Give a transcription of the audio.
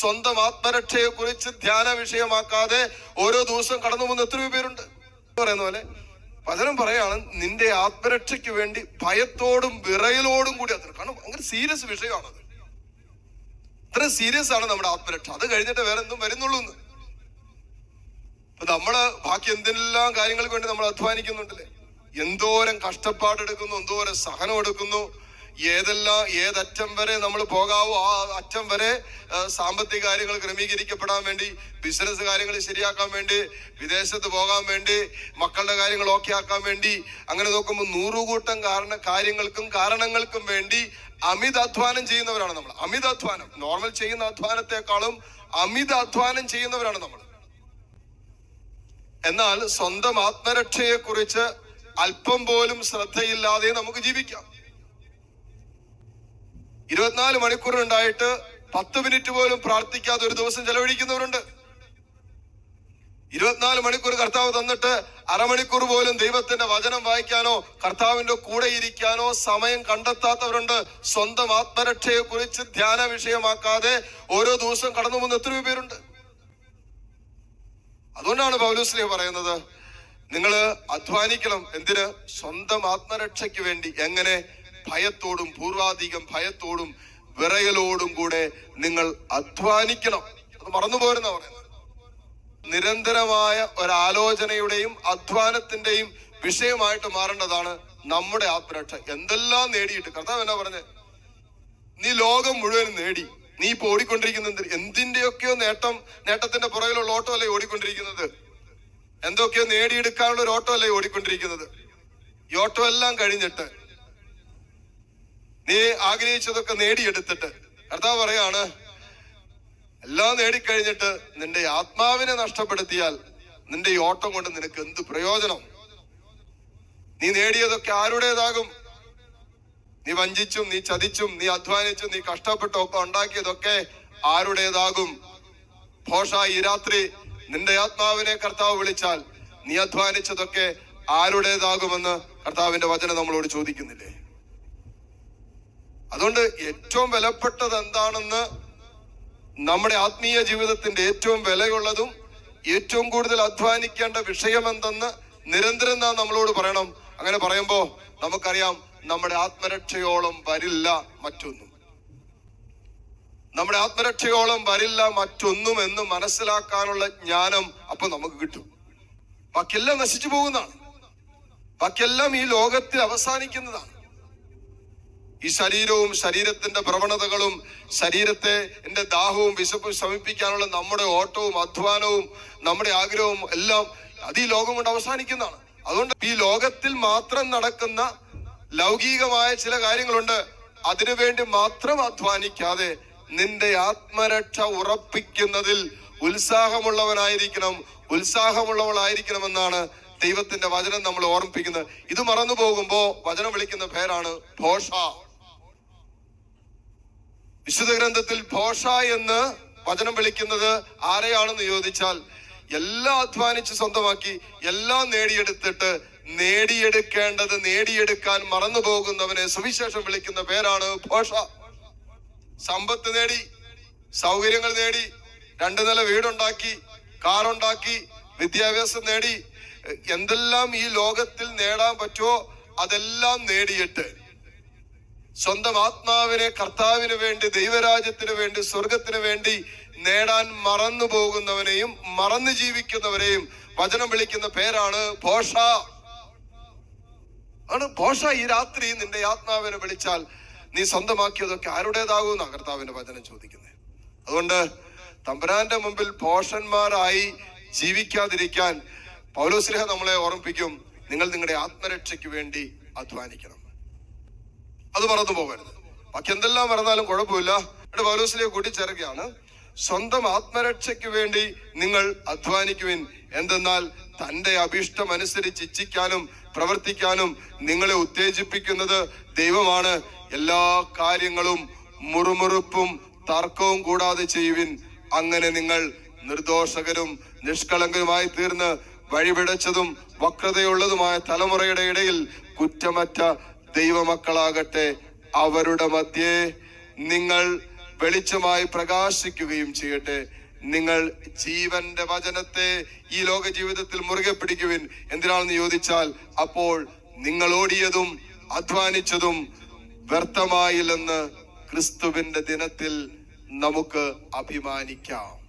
സ്വന്തം ആത്മരക്ഷയെ കുറിച്ച് ധ്യാന വിഷയമാക്കാതെ ഓരോ ദിവസവും കടന്നു പോകുന്ന എത്രയോ പേരുണ്ട്. പറയുന്ന പോലെ പലരും പറയാണ് നിന്റെ ആത്മരക്ഷയ്ക്ക് വേണ്ടി ഭയത്തോടും വിറയലോടും കൂടി അത് കാരണം ഭയങ്കര സീരിയസ് വിഷയമാണത്. അത്ര സീരിയസ് ആണ് നമ്മുടെ ആത്മരക്ഷ. അത് കഴിഞ്ഞിട്ട് വേറെ എന്തും വരുന്നുള്ളൂ നമ്മൾ ബാക്കി എന്തെല്ലാം കാര്യങ്ങൾക്ക് വേണ്ടി നമ്മൾ അധ്വാനിക്കുന്നുണ്ടല്ലേ? എന്തോരം കഷ്ടപ്പാടെടുക്കുന്നു എന്തോരം സഹനം എടുക്കുന്നു ഏതെല്ലാം ഏതറ്റം വരെ നമ്മൾ പോകാവോ ആ അറ്റം വരെ സാമ്പത്തിക കാര്യങ്ങൾ ക്രമീകരിക്കപ്പെടാൻ വേണ്ടി ബിസിനസ് കാര്യങ്ങൾ ശരിയാക്കാൻ വേണ്ടി വിദേശത്ത് പോകാൻ വേണ്ടി മക്കളുടെ കാര്യങ്ങൾ ഓക്കെ ആക്കാൻ വേണ്ടി അങ്ങനെ നോക്കുമ്പോൾ നൂറുകൂട്ടം കാരണ കാര്യങ്ങൾക്കും കാരണങ്ങൾക്കും വേണ്ടി അമിത അധ്വാനം ചെയ്യുന്നവരാണ് നമ്മൾ. അമിത അധ്വാനം. നോർമൽ ചെയ്യുന്ന അധ്വാനത്തെക്കാളും അമിത അധ്വാനം ചെയ്യുന്നവരാണ് നമ്മൾ. എന്നാൽ സ്വന്തം ആത്മരക്ഷയെ കുറിച്ച് അല്പം പോലും ശ്രദ്ധയില്ലാതെ നമുക്ക് ജീവിക്കാം. ഇരുപത്തിനാല് മണിക്കൂറുണ്ടായിട്ട് പത്ത് മിനിറ്റ് പോലും പ്രാർത്ഥിക്കാതെ ഒരു ദിവസം ചെലവഴിക്കുന്നവരുണ്ട്. ഇരുപത്തിനാല് മണിക്കൂർ കർത്താവ് തന്നിട്ട് അരമണിക്കൂർ പോലും ദൈവത്തിന്റെ വചനം വായിക്കാനോ കർത്താവിന്റെ കൂടെ ഇരിക്കാനോ സമയം കണ്ടെത്താത്തവരുണ്ട്. സ്വന്തം ആത്മരക്ഷയെ കുറിച്ച് ധ്യാന വിഷയമാക്കാതെ ഓരോ ദിവസവും കടന്നു പോകുന്ന എത്രയോ പേരുണ്ട്. അതുകൊണ്ടാണ് പൗലോസ്ലിഹ പറയുന്നത് നിങ്ങൾ അധ്വാനിക്കണം. എന്തിന്? സ്വന്തം ആത്മരക്ഷയ്ക്ക് വേണ്ടി. എങ്ങനെ? ഭയത്തോടും പൂർവാധികം ഭയത്തോടും വിറയലോടും കൂടെ നിങ്ങൾ അധ്വാനിക്കണം. അത് മറന്നു പോരുന്ന പറയുന്നത് നിരന്തരമായ ഒരാലോചനയുടെയും അധ്വാനത്തിന്റെയും വിഷയമായിട്ട് മാറേണ്ടതാണ് നമ്മുടെ ആത്മരക്ഷ. എന്തെല്ലാം നേടിയിട്ട്? കർത്താവ് എന്നാ പറഞ്ഞേ? നീ ലോകം മുഴുവൻ നേടി. നീ ഇപ്പൊ ഓടിക്കൊണ്ടിരിക്കുന്ന എന്തിന്റെയൊക്കെയോ നേട്ടം നേട്ടത്തിന്റെ പുറകിലുള്ള ഓട്ടോ അല്ലേ ഓടിക്കൊണ്ടിരിക്കുന്നത്? എന്തൊക്കെയോ നേടിയെടുക്കാനുള്ള ഒരു ഓട്ടോ അല്ലേ ഓടിക്കൊണ്ടിരിക്കുന്നത്? ഈ ഓട്ടോ എല്ലാം കഴിഞ്ഞിട്ട് നീ ആഗ്രഹിച്ചതൊക്കെ നേടിയെടുത്തിട്ട്. കർത്താവ് പറയാണ് എല്ലാം നേടിക്കഴിഞ്ഞിട്ട് നിന്റെ ആത്മാവിനെ നഷ്ടപ്പെടുത്തിയാൽ നിന്റെ ഈ ഓട്ടം കൊണ്ട് നിനക്ക് എന്ത് പ്രയോജനം? നീ നേടിയതൊക്കെ ആരുടേതാകും? നീ വഞ്ചിച്ചും നീ ചതിച്ചും നീ അധ്വാനിച്ചും നീ കഷ്ടപ്പെട്ടും ഒക്കെ ഉണ്ടാക്കിയതൊക്കെ ആരുടേതാകും? ഭോഷ ഈ രാത്രി നിന്റെ ആത്മാവിനെ കർത്താവ് വിളിച്ചാൽ നീ അധ്വാനിച്ചതൊക്കെ ആരുടേതാകുമെന്ന് കർത്താവിന്റെ വചനം നമ്മളോട് ചോദിക്കുന്നില്ലേ? അതുകൊണ്ട് ഏറ്റവും വിലപ്പെട്ടത് എന്താണെന്ന് നമ്മുടെ ആത്മീയ ജീവിതത്തിന്റെ ഏറ്റവും വിലയുള്ളതും ഏറ്റവും കൂടുതൽ അധ്വാനിക്കേണ്ട വിഷയം എന്തെന്ന് നിരന്തരം നാം നമ്മളോട് പറയണം. അങ്ങനെ പറയുമ്പോ നമുക്കറിയാം നമ്മുടെ ആത്മരക്ഷയോളം വരില്ല മറ്റൊന്നും. നമ്മുടെ ആത്മരക്ഷയോളം വരില്ല മറ്റൊന്നും എന്ന് മനസ്സിലാക്കാനുള്ള ജ്ഞാനം അപ്പൊ നമുക്ക് കിട്ടും. ബാക്കിയെല്ലാം നശിച്ചു പോകുന്നതാണ്. ബാക്കിയെല്ലാം ഈ ലോകത്തിൽ അവസാനിക്കുന്നതാണ്. ഈ ശരീരവും ശരീരത്തിന്റെ പ്രവണതകളും ശരീരത്തെ എന്റെ ദാഹവും വിശപ്പും ശമിപ്പിക്കാനുള്ള നമ്മുടെ ഓട്ടവും അധ്വാനവും നമ്മുടെ ആഗ്രഹവും എല്ലാം അത് ഈ ലോകം കൊണ്ട് അവസാനിക്കുന്നതാണ്. അതുകൊണ്ട് ഈ ലോകത്തിൽ മാത്രം നടക്കുന്ന ലൗകികമായ ചില കാര്യങ്ങളുണ്ട്. അതിനുവേണ്ടി മാത്രം അധ്വാനിക്കാതെ നിന്റെ ആത്മരക്ഷ ഉറപ്പിക്കുന്നതിൽ ഉത്സാഹമുള്ളവനായിരിക്കണം. ഉത്സാഹമുള്ളവളായിരിക്കണമെന്നാണ് ദൈവത്തിന്റെ വചനം നമ്മൾ ഓർമ്മിപ്പിക്കുന്നത്. ഇത് മറന്നു പോകുമ്പോ വചനം വിളിക്കുന്ന പേരാണ് ഭോഷ വിശുദ്ധ ഗ്രന്ഥത്തിൽ ഭോഷ എന്ന് വചനം വിളിക്കുന്നത് ആരെയാണെന്ന് ചോദിച്ചാൽ എല്ലാം അധ്വാനിച്ച് സ്വന്തമാക്കി എല്ലാം നേടിയെടുത്തിട്ട് നേടിയെടുക്കേണ്ടത് നേടിയെടുക്കാൻ മറന്നു പോകുന്നവനെ സുവിശേഷം വിളിക്കുന്ന പേരാണ് ഭോഷ. സമ്പത്ത് നേടി സൗകര്യങ്ങൾ നേടി രണ്ടു നില വീടുണ്ടാക്കി കാറുണ്ടാക്കി വിദ്യാഭ്യാസം നേടി എന്തെല്ലാം ഈ ലോകത്തിൽ നേടാൻ പറ്റുമോ അതെല്ലാം നേടിയിട്ട് സ്വന്തം ആത്മാവിനെ കർത്താവിന് വേണ്ടി ദൈവരാജ്യത്തിന് വേണ്ടി സ്വർഗത്തിന് വേണ്ടി നേടാൻ മറന്നു പോകുന്നവനെയും മറന്നു ജീവിക്കുന്നവരെയും വചനം വിളിക്കുന്ന പേരാണ് ഭോഷ. ആണ് ഭോഷ ഈ രാത്രി നിന്റെ ആത്മാവിനെ വിളിച്ചാൽ നീ സ്വന്തമാക്കിയതൊക്കെ ആരുടേതാകുമെന്നാ കർത്താവിന്റെ വചനം ചോദിക്കുന്നത് അതുകൊണ്ട് തമ്പുരാന്റെ മുമ്പിൽ ഭോഷന്മാരായി ജീവിക്കാതിരിക്കാൻ പൗലോസ്ലിഹ നമ്മളെ ഓർമ്മിപ്പിക്കും. നിങ്ങൾ നിങ്ങളുടെ ആത്മരക്ഷയ്ക്ക് വേണ്ടി അധ്വാനിക്കണം. അത് മറന്നു പോകരുത്. ബാക്കി എന്തെല്ലാം മറന്നാലും കുഴപ്പമില്ല. എന്നിട്ട് പൗലോസിലേക്ക് കൂട്ടിച്ചേർക്കുകയാണ്. സ്വന്തം ആത്മരക്ഷയ്ക്ക് വേണ്ടി നിങ്ങൾ അധ്വാനിക്കുവിൻ. എന്തെന്നാൽ തന്റെ അഭീഷ്ടം അനുസരിച്ച് ഇച്ഛിക്കാനും പ്രവർത്തിക്കാനും നിങ്ങളെ ഉത്തേജിപ്പിക്കുന്നത് ദൈവമാണ്. എല്ലാ കാര്യങ്ങളും മുറുമുറുപ്പും തർക്കവും കൂടാതെ ചെയ്യുവിൻ. അങ്ങനെ നിങ്ങൾ നിർദോഷകരും നിഷ്കളങ്കരുമായി തീർന്ന് വഴിപിടച്ചതും വക്രതയുള്ളതുമായ തലമുറയുടെ ഇടയിൽ കുറ്റമറ്റ ദൈവമക്കളാകട്ടെ അവരുടെ മധ്യേ നിങ്ങൾ വെളിച്ചമായി പ്രകാശിക്കുകയും ചെയ്യട്ടെ. നിങ്ങൾ ജീവന്റെ വചനത്തെ ഈ ലോക ജീവിതത്തിൽ മുറുകെ പിടിക്കുവിൻ. എന്തിനാണെന്ന് ചോദിച്ചാൽ അപ്പോൾ നിങ്ങൾ ഓടിയതും അധ്വാനിച്ചതും വ്യർത്ഥമായില്ലെന്ന് ക്രിസ്തുവിന്റെ ദിനത്തിൽ നമുക്ക് അഭിമാനിക്കാം.